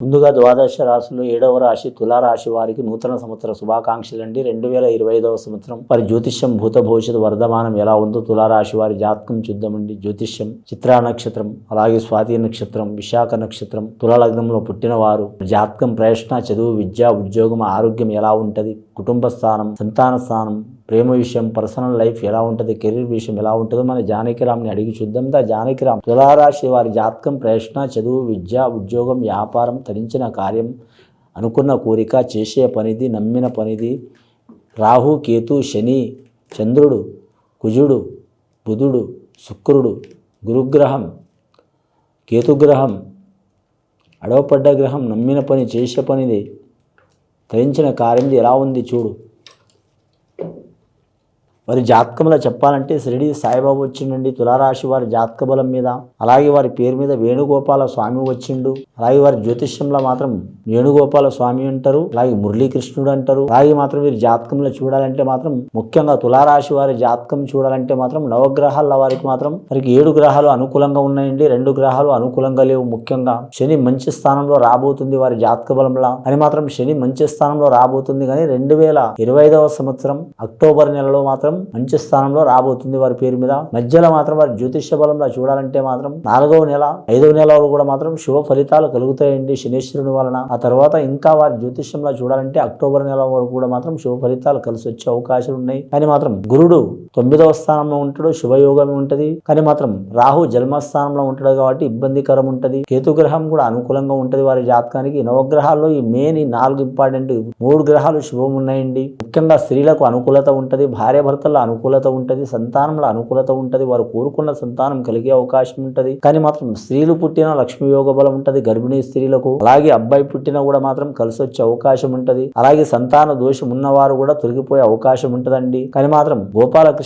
ముందుగా ద్వాదశ రాశులు ఏడవ రాశి తులారాశి వారికి నూతన సంవత్సర శుభాకాంక్షలు అండి. రెండు వేల ఇరవై ఐదవ సంవత్సరం వారి జ్యోతిష్యం భూత భవిష్యత్ వర్ధమానం ఎలా ఉందో తులారాశి వారి జాతకం చూద్దామండి జ్యోతిష్యం చిత్రా నక్షత్రం అలాగే స్వాతి నక్షత్రం విశాఖ నక్షత్రం తులలగ్నంలో పుట్టిన వారు జాతకం ప్రయత్న చదువు విద్య ఉద్యోగం ఆరోగ్యం ఎలా ఉంటుంది కుటుంబ స్థానం సంతాన స్థానం ప్రేమ విషయం పర్సనల్ లైఫ్ ఎలా ఉంటుంది కెరీర్ విషయం ఎలా ఉంటుందో మన జానకిరామ్ని అడిగి చూద్దాం. దా జానకిరామ్ తులారాశి వారి జాతకం ప్రశ్న చదువు విద్య ఉద్యోగం వ్యాపారం తరించిన కార్యం అనుకున్న కోరిక చేసే పనిది నమ్మిన పనిది రాహు కేతు శని చంద్రుడు కుజుడు బుధుడు శుక్రుడు గురుగ్రహం కేతుగ్రహం అడవపడ్డ గ్రహం నమ్మిన పని చేసే పనిది తరించిన కార్యంది ఎలా ఉంది చూడు. వారి జాతకంలో చెప్పాలంటే షిరిడి సాయిబాబు వచ్చిండండి. తులారాశి వారి జాతక బలం మీద అలాగే వారి పేరు మీద వేణుగోపాల స్వామి వచ్చిండు. అలాగే వారి జ్యోతిష్యంలో మాత్రం వేణుగోపాల స్వామి అంటారు అలాగే మురళీకృష్ణుడు అంటారు. అలాగే మాత్రం వీరి జాతకంలో చూడాలంటే మాత్రం ముఖ్యంగా తులారాశి వారి జాతకం చూడాలంటే మాత్రం నవగ్రహాల వారికి మాత్రం వారికి ఏడు గ్రహాలు అనుకూలంగా ఉన్నాయండి. రెండు గ్రహాలు అనుకూలంగా లేవు ముఖ్యంగా. శని మంచి స్థానంలో రాబోతుంది వారి జాతక బలంలో అని మాత్రం శని మంచి స్థానంలో రాబోతుంది. కానీ రెండు వేల ఇరవై ఐదవ సంవత్సరం అక్టోబర్ నెలలో మాత్రం మంచి స్థానంలో రాబోతుంది వారి పేరు మీద. మధ్యలో మాత్రం వారి జ్యోతిష్య బలంలో చూడాలంటే మాత్రం నాలుగవ నెల ఐదవ నెలలో కూడా మాత్రం శుభ ఫలితాలు కలుగుతాయండి శనేశ్వరుని వలన. ఆ తర్వాత ఇంకా వారి జ్యోతిష్యంలో చూడాలంటే అక్టోబర్ నెల వరకు కూడా మాత్రం శుభ ఫలితాలు కలిసి వచ్చే అవకాశాలు ఉన్నాయి కానీ మాత్రం గురుడు తొమ్మిదవ స్థానంలో ఉంటాడు శుభయోగం ఉంటది. కానీ మాత్రం రాహు జన్మస్థానంలో ఉంటాడు కాబట్టి ఇబ్బందికరం ఉంటది. కేతుగ్రహం కూడా అనుకూలంగా ఉంటది వారి జాతకానికి. నవగ్రహాల్లో ఈ మెయిన్ ఈ నాలుగు ఇంపార్టెంట్ మూడు గ్రహాలు శుభం ఉన్నాయండి. ముఖ్యంగా స్త్రీలకు అనుకూలత ఉంటది భార్య భర్తల అనుకూలత ఉంటది సంతానంలో అనుకూలత ఉంటది వారు కోరుకున్న సంతానం కలిగే అవకాశం ఉంటది. కానీ మాత్రం స్త్రీలు పుట్టిన లక్ష్మీ యోగ బలం ఉంటది గర్భిణీ స్త్రీలకు. అలాగే అబ్బాయి పుట్టినా కూడా మాత్రం కలిసి వచ్చే అవకాశం ఉంటది. అలాగే సంతాన దోషం ఉన్నవారు కూడా తొలగిపోయే అవకాశం ఉంటదండి. కానీ మాత్రం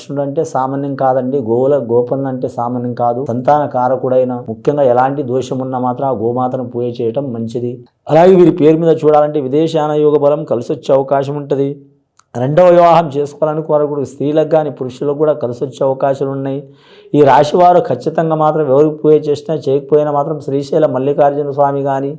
కృష్ణుడు అంటే సామాన్యం కాదండి. గోవుల గోపన్న అంటే సామాన్యం కాదు. సంతాన కారకుడైన ముఖ్యంగా ఎలాంటి దోషం ఉన్నా మాత్రం ఆ గోమాతను పూజ చేయటం మంచిది. అలాగే వీరి పేరు మీద చూడాలంటే విదేశాన యోగ బలం కలిసి వచ్చే అవకాశం ఉంటది రెండవ వివాహం చేసుకోవాలని కోరకూడదు. స్త్రీలకు కానీ పురుషులకు కూడా కలిసి వచ్చే అవకాశాలు ఉన్నాయి. ఈ రాశి వారు ఖచ్చితంగా మాత్రం ఎవరికి పూజ చేసినా చేయకపోయినా మాత్రం శ్రీశైల మల్లికార్జున స్వామి కానీ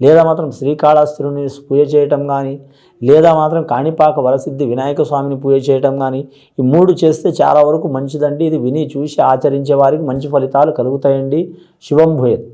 లేదా మాత్రం శ్రీకాళహస్తిని పూజ చేయటం కానీ లేదా మాత్రం కాణిపాక వరసిద్ధి వినాయక స్వామిని పూజ చేయటం కానీ ఈ మూడు చేస్తే చాలా వరకు మంచిదండి. ఇది విని చూసి ఆచరించే వారికి మంచి ఫలితాలు కలుగుతాయండి. శుభం భూయత్.